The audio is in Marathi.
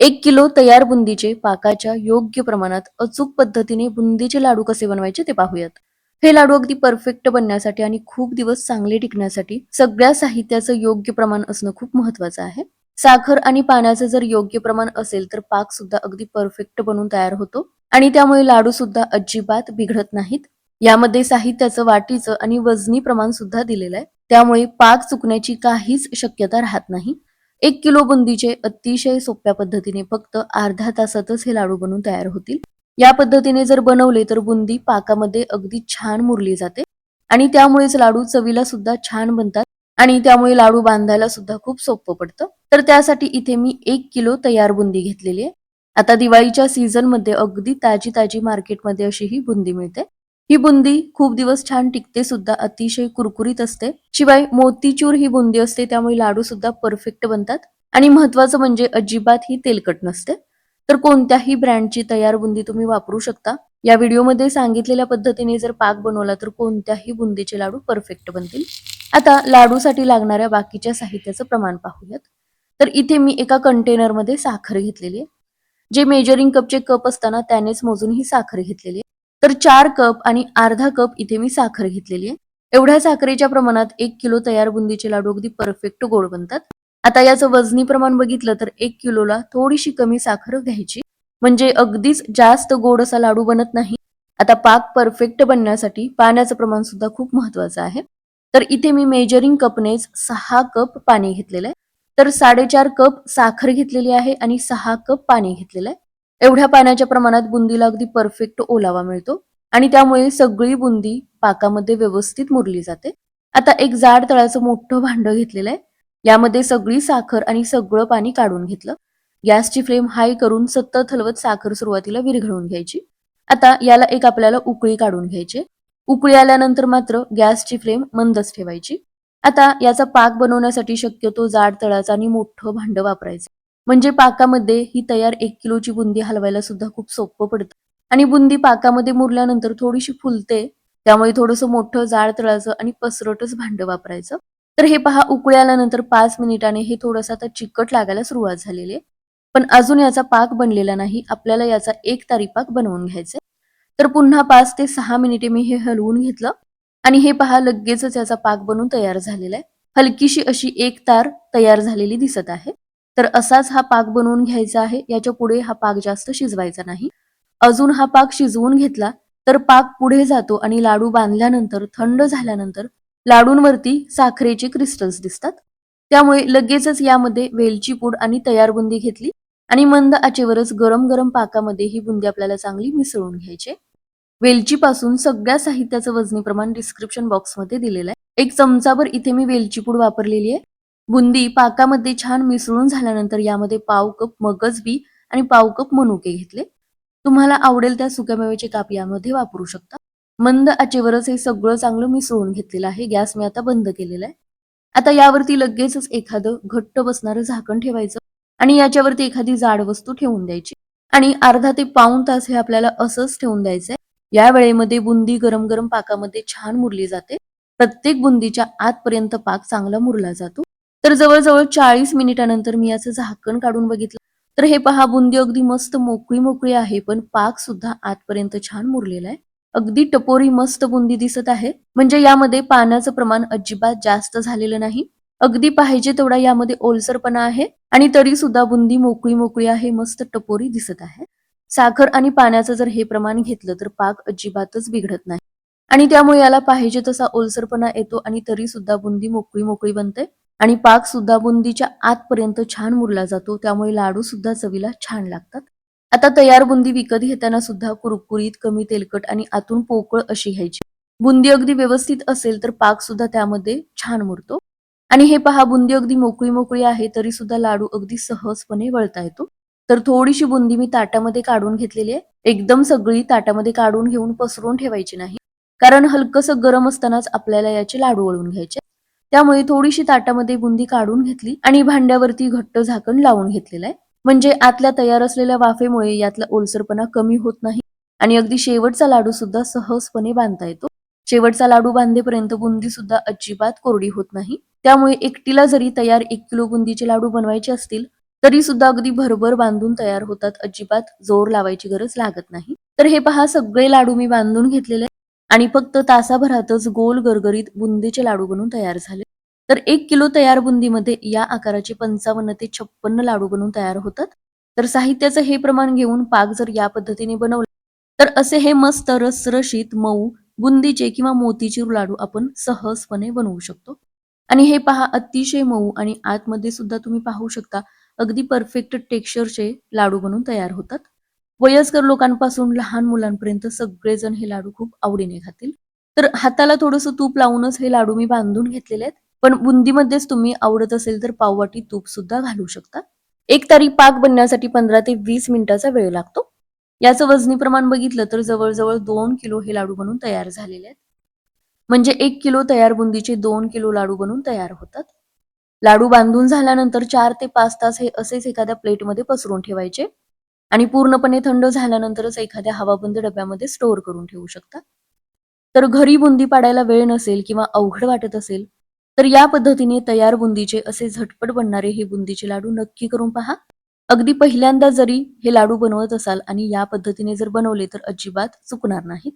एक किलो तयार बुंदीचे पाकाच्या योग्य प्रमाणात अचूक पद्धतीने बुंदीचे लाडू कसे बनवायचे ते पाहूयात. हे लाडू अगदी परफेक्ट बनण्यासाठी आणि खूप दिवस चांगले टिकण्यासाठी सगळ्या साहित्याचं योग्य प्रमाण असणं खूप महत्वाचं आहे. साखर आणि पाण्याचं जर योग्य प्रमाण असेल तर पाक सुद्धा अगदी परफेक्ट बनून तयार होतो आणि त्यामुळे लाडू सुद्धा अजिबात बिघडत नाहीत. यामध्ये साहित्याचं वाटीचं आणि वजनी प्रमाण सुद्धा दिलेलं आहे. त्यामुळे पाक चुकण्याची काहीच शक्यता राहत नाही. एक किलो बुंदीचे अतिशय सोप्या पद्धतीने फक्त अर्ध्या तासातच हे लाडू बनवून तयार होतील. या पद्धतीने जर बनवले तर बुंदी पाकामध्ये अगदी छान मुरली जाते आणि त्यामुळेच लाडू चवीला सुद्धा छान बनतात आणि त्यामुळे लाडू बांधायला सुद्धा खूप सोपं पडतं. तर त्यासाठी इथे मी एक किलो तयार बुंदी घेतलेली आहे. आता दिवाळीच्या सीझनमध्ये अगदी ताजी ताजी मार्केटमध्ये अशी ही बुंदी मिळते. ही बुंदी खूप दिवस छान टिकते सुद्धा अतिशय कुरकुरीत असते. शिवाय मोतीचूर ही बुंदी असते त्यामुळे लाडू सुद्धा परफेक्ट बनतात. आणि महत्वाचं म्हणजे अजिबात ही तेलकट नसते. तर कोणत्याही ब्रँडची तयार बुंदी तुम्ही वापरू शकता. या व्हिडिओमध्ये सांगितलेल्या पद्धतीने जर पाक बनवला तर कोणत्याही बुंदीचे लाडू परफेक्ट बनतील. आता लाडूसाठी लागणाऱ्या बाकीच्या साहित्याचं प्रमाण पाहूयात. तर इथे मी एका कंटेनरमध्ये साखर घेतलेली आहे. जे मेजरिंग कपचे कप असताना त्यानेच मोजून ही साखर घेतलेली आहे. तर चार कप आणि अर्धा कप इथे मी साखर घेतलेली आहे. एवढ्या साखरेच्या प्रमाणात एक किलो तयार बुंदीचे लाडू अगदी परफेक्ट गोड बनतात. आता याचं वजनी प्रमाण बघितलं तर एक किलोला थोडीशी कमी साखर घ्यायची. म्हणजे अगदीच जास्त गोड असा लाडू बनत नाही. आता पाक परफेक्ट बनण्यासाठी पाण्याचं प्रमाण सुद्धा खूप महत्वाचं आहे. तर इथे मी मेजरिंग कपनेच सहा कप पाणी घेतलेलं आहे. तर साडेचार कप साखर घेतलेली आहे आणि सहा कप पाणी घेतलेलं आहे. एवढ्या पाण्याच्या प्रमाणात बुंदीला अगदी परफेक्ट ओलावा मिळतो आणि त्यामुळे सगळी बुंदी पाकामध्ये व्यवस्थित मुरली जाते. आता एक जाड तळाचं मोठं भांड घेतलेलं आहे. यामध्ये सगळी साखर आणि सगळं पाणी काढून घेतलं. गॅसची फ्लेम हाय करून सतत हलवत साखर सुरुवातीला विरघळून घ्यायची. आता याला एक आपल्याला उकळी काढून घ्यायची. उकळी आल्यानंतर मात्र गॅसची फ्लेम मंदच ठेवायची. आता याचा पाक बनवण्यासाठी शक्यतो जाड तळाचं आणि मोठं भांड वापरायचं. म्हणजे पाकामध्ये ही तयार एक किलोची बुंदी हलवायला सुद्धा खूप सोपं पडतं. आणि बुंदी पाकामध्ये मुरल्यानंतर थोडीशी फुलते त्यामुळे थोडंसं मोठं जाड तळाचं आणि पसरटच भांड वापरायचं. तर हे पहा उकळी पाच मिनिटाने हे थोडंसं आता चिकट लागायला सुरुवात झालेली आहे. पण अजून याचा पाक बनलेला नाही आपल्याला याचा एक तारी पाक बनवून घ्यायचा तर पुन्हा पाच ते सहा मिनिटे मी हे हलवून घेतलं आणि हे पहा लगेचच याचा पाक बनवून तयार झालेला आहे. हलकीशी अशी एक तार तयार झालेली दिसत आहे. तर असाच हा पाक बनवून घ्यायचा आहे. याच्यापुढे हा पाक जास्त शिजवायचा नाही. अजून हा पाक शिजवून घेतला तर पाक पुढे जातो आणि लाडू बांधल्यानंतर थंड झाल्यानंतर लाडूंवरती साखरेचे क्रिस्टल्स दिसतात. त्यामुळे लगेचच यामध्ये वेलची पूड आणि तयार बुंदी घेतली आणि मंद आचेवरच गरम गरम पाकामध्ये ही बुंदी आपल्याला चांगली मिसळून घ्यायची वेलची पासून सगळ्या साहित्याचं वजनी प्रमाण डिस्क्रिप्शन बॉक्समध्ये दिलेलं आहे. एक चमचाभर इथे मी वेलची पूड वापरलेली आहे. बुंदी पाकामध्ये छान मिसळून झाल्यानंतर यामध्ये पाव कप मगज बी आणि पाव कप मनुके घेतले. तुम्हाला आवडेल त्या सुक्यामेव्याचे काप यामध्ये वापरू शकता. मंद आचेवरच हे सगळं चांगलं मिसळून घेतलेलं आहे. गॅस मी आता बंद केलेला आहे. आता यावरती लगेचच एखादं घट्ट बसणारं झाकण ठेवायचं आणि याच्यावरती एखादी जाड वस्तू ठेवून द्यायची. आणि अर्धा ते पाऊन तास हे आपल्याला असंच ठेवून द्यायचंय. या वेळेमध्ये बुंदी गरम गरम पाकामध्ये छान मुरली जाते. प्रत्येक बुंदीच्या आतपर्यंत पाक चांगला मुरला जातो. तर जवळजवळ चाळीस मिनिटानंतर मी याचं झाकण काढून बघितलं. तर हे पहा बुंदी अगदी मस्त मोकळी मोकळी आहे पण पाक सुद्धा आतपर्यंत छान मुरलेला आहे. अगदी टपोरी मस्त बुंदी दिसत आहे. म्हणजे यामध्ये पाण्याचं प्रमाण अजिबात जास्त झालेलं नाही. अगदी पाहिजे तेवढा यामध्ये ओलसरपणा आहे आणि तरी सुद्धा बुंदी मोकळी मोकळी आहे मस्त टपोरी दिसत आहे. साखर आणि पाण्याचं जर हे प्रमाण घेतलं तर पाक अजिबातच बिघडत नाही. आणि त्यामुळे याला पाहिजे तसा ओलसरपणा येतो आणि तरी सुद्धा बुंदी मोकळी मोकळी बनते. आणि पाक सुद्धा बुंदीच्या आतपर्यंत छान मुरला जातो. त्यामुळे लाडू सुद्धा चवीला छान लागतात. आता तयार बुंदी विकत घेताना सुद्धा कुरकुरीत कमी तेलकट आणि आतून पोकळ अशी घ्यायची. बुंदी अगदी व्यवस्थित असेल तर पाक सुद्धा त्यामध्ये छान मुरतो. आणि हे पहा बुंदी अगदी मोकळी मोकळी आहे तरी सुद्धा लाडू अगदी सहजपणे वळता येतो. तर थोडीशी बुंदी मी ताटामध्ये काढून घेतलेली आहे. एकदम सगळी ताटामध्ये काढून घेऊन पसरून ठेवायची नाही. कारण हलकसं गरम असतानाच आपल्याला याचे लाडू वळून घ्यायचे. त्यामुळे थोडीशी ताटामध्ये बुंदी काढून घेतली आणि भांड्यावरती घट्ट झाकण लावून घेतलेलं आहे. म्हणजे आतल्या तयार असलेल्या वाफेमुळे यातला ओलसरपणा कमी होत नाही आणि अगदी शेवटचा लाडू सुद्धा सहजपणे बांधता येतो. शेवटचा लाडू बांधेपर्यंत बुंदी सुद्धा अजिबात कोरडी होत नाही. त्यामुळे एकटीला जरी तयार एक किलो बुंदीचे लाडू बनवायचे असतील तरी सुद्धा अगदी भरभर बांधून तयार होतात अजिबात जोर लावायची गरज लागत नाही. तर हे पहा सगळे लाडू मी बांधून घेतलेले आणि फक्त तासाभरातच गोल गरगरीत बुंदीचे लाडू बनून तयार झाले. तर एक किलो तयार बुंदीमध्ये या आकाराचे पंचावन्न ते छप्पन्न लाडू बनवून तयार होतात. तर साहित्याचं हे प्रमाण घेऊन पाक जर या पद्धतीने बनवला तर असे हे मस्त रसरशीत मऊ बुंदीचे किंवा मोतीचूर लाडू आपण सहजपणे बनवू शकतो. आणि हे पहा अतिशय मऊ आणि आतमध्ये सुद्धा तुम्ही पाहू शकता अगदी परफेक्ट टेक्स्चरचे लाडू बनून तयार होतात. वयस्कर लोकांपासून लहान मुलांपर्यंत सगळेजण हे लाडू खूप आवडीने खातील. तर हाताला थोडंसं तूप लावूनच हे लाडू मी बांधून घेतलेले आहेत. पण बुंदीमध्येच तुम्ही आवडत असेल तर पाववाटी तूप सुद्धा घालू शकता. एक तारी पाक बनण्यासाठी पंधरा ते वीस मिनिटाचा वेळ लागतो. याचं वजनी प्रमाण बघितलं तर जवळजवळ दोन किलो हे लाडू बनून तयार झालेले आहेत. म्हणजे एक किलो तयार बुंदीचे दोन किलो लाडू बनून तयार होतात. लाडू बांधून झाल्यानंतर चार ते पाच तास हे असेच एखाद्या प्लेटमध्ये पसरून ठेवायचे. आणि पूर्णपणे थंड झाल्यानंतरच एखाद्या हवाबंद डब्यामध्ये स्टोअर करून ठेवू शकता. तर घरी बुंदी पाडायला वेळ नसेल किंवा अवघड वाटत असेल तर या पद्धतीने तयार बुंदीचे असे झटपट बनणारे हे बुंदीचे लाडू नक्की करून पहा. अगदी पहिल्यांदा जरी हे लाडू बनवत असाल आणि या पद्धतीने जर बनवले तर अजिबात चुकणार नाहीत.